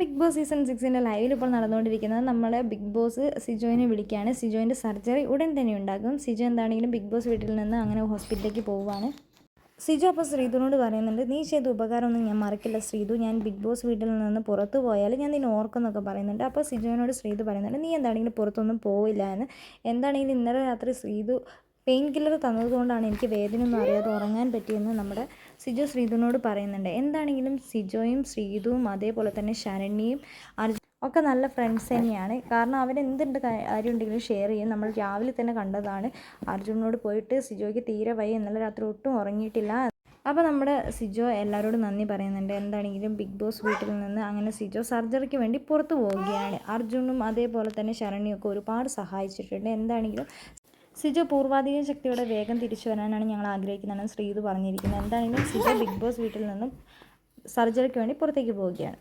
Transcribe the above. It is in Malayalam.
ബിഗ് ബോസ് സീസൺ സിക്സിന്റെ ലൈവിൽ ഇപ്പോൾ നടന്നുകൊണ്ടിരിക്കുന്നത് നമ്മൾ ബിഗ് ബോസ് സിജോയിനെ വിളിക്കുകയാണ്. സിജോയിന്റെ സർജറി ഉടൻ തന്നെ ഉണ്ടാകും. സിജോ എന്താണെങ്കിലും ബിഗ് ബോസ് വീട്ടിൽ നിന്ന് അങ്ങനെ ഹോസ്പിറ്റലിലേക്ക് പോവുകയാണ്. സിജു അപ്പോൾ ശ്രീധുനോട് പറയുന്നുണ്ട് നീ ചെയ്ത ഉപകാരമൊന്നും ഞാൻ മറക്കില്ല ശ്രീധു. ഞാൻ ബിഗ് ബോസ് വീട്ടിൽ നിന്ന് പുറത്തു പോയാൽ ഞാൻ നിന്നെ ഓർക്കുന്നൊക്കെ പറയുന്നുണ്ട്. അപ്പോൾ സിജുവിനോട് ശ്രീധു പറയുന്നുണ്ട് നീ എന്താണെങ്കിലും പുറത്തൊന്നും പോവില്ല എന്ന്. എന്താണെങ്കിലും ഇന്നലെ രാത്രി ശ്രീധു പെയിൻ കില്ലർ തന്നതുകൊണ്ടാണ് എനിക്ക് വേദനയൊന്നും അറിയാതെ ഉറങ്ങാൻ പറ്റിയെന്ന് നമ്മുടെ സിജു ശ്രീധുവിനോട് പറയുന്നുണ്ട്. എന്താണെങ്കിലും സിജോയും ശ്രീധുവും അതേപോലെ തന്നെ ശരണ്യയും അർജുൻ ഒക്കെ നല്ല ഫ്രണ്ട്സ് തന്നെയാണ്. കാരണം അവരെന്തുണ്ട് കാര്യം ഉണ്ടെങ്കിലും ഷെയർ ചെയ്യും. നമ്മൾ രാവിലെ തന്നെ കണ്ടതാണ് അർജുനോട് പോയിട്ട് സിജോയ്ക്ക് തീരെ വയ്യ. ഇന്നലെ രാത്രി ഒട്ടും ഉറങ്ങിയിട്ടില്ല. അപ്പോൾ നമ്മുടെ സിജോ എല്ലാവരോടും നന്ദി പറയുന്നുണ്ട്. എന്താണെങ്കിലും ബിഗ് ബോസ് വീട്ടിൽ നിന്ന് അങ്ങനെ സിജോ സർജറിക്ക് വേണ്ടി പുറത്തു പോവുകയാണ്. അർജുനും അതേപോലെ തന്നെ ശരണ്യൊക്കെ ഒരുപാട് സഹായിച്ചിട്ടുണ്ട്. എന്താണെങ്കിലും സിജോ പൂർവാധിക ശക്തിയോടെ വേഗം തിരിച്ചു വരാനാണ് ഞങ്ങൾ ആഗ്രഹിക്കുന്നതെന്ന് ശ്രീതു പറഞ്ഞിരിക്കുന്നത് എന്താണെങ്കിലും സിജു ബിഗ് ബോസ് വീട്ടിൽ നിന്നും സർജറിക്ക് വേണ്ടി പുറത്തേക്ക് പോവുകയാണ്.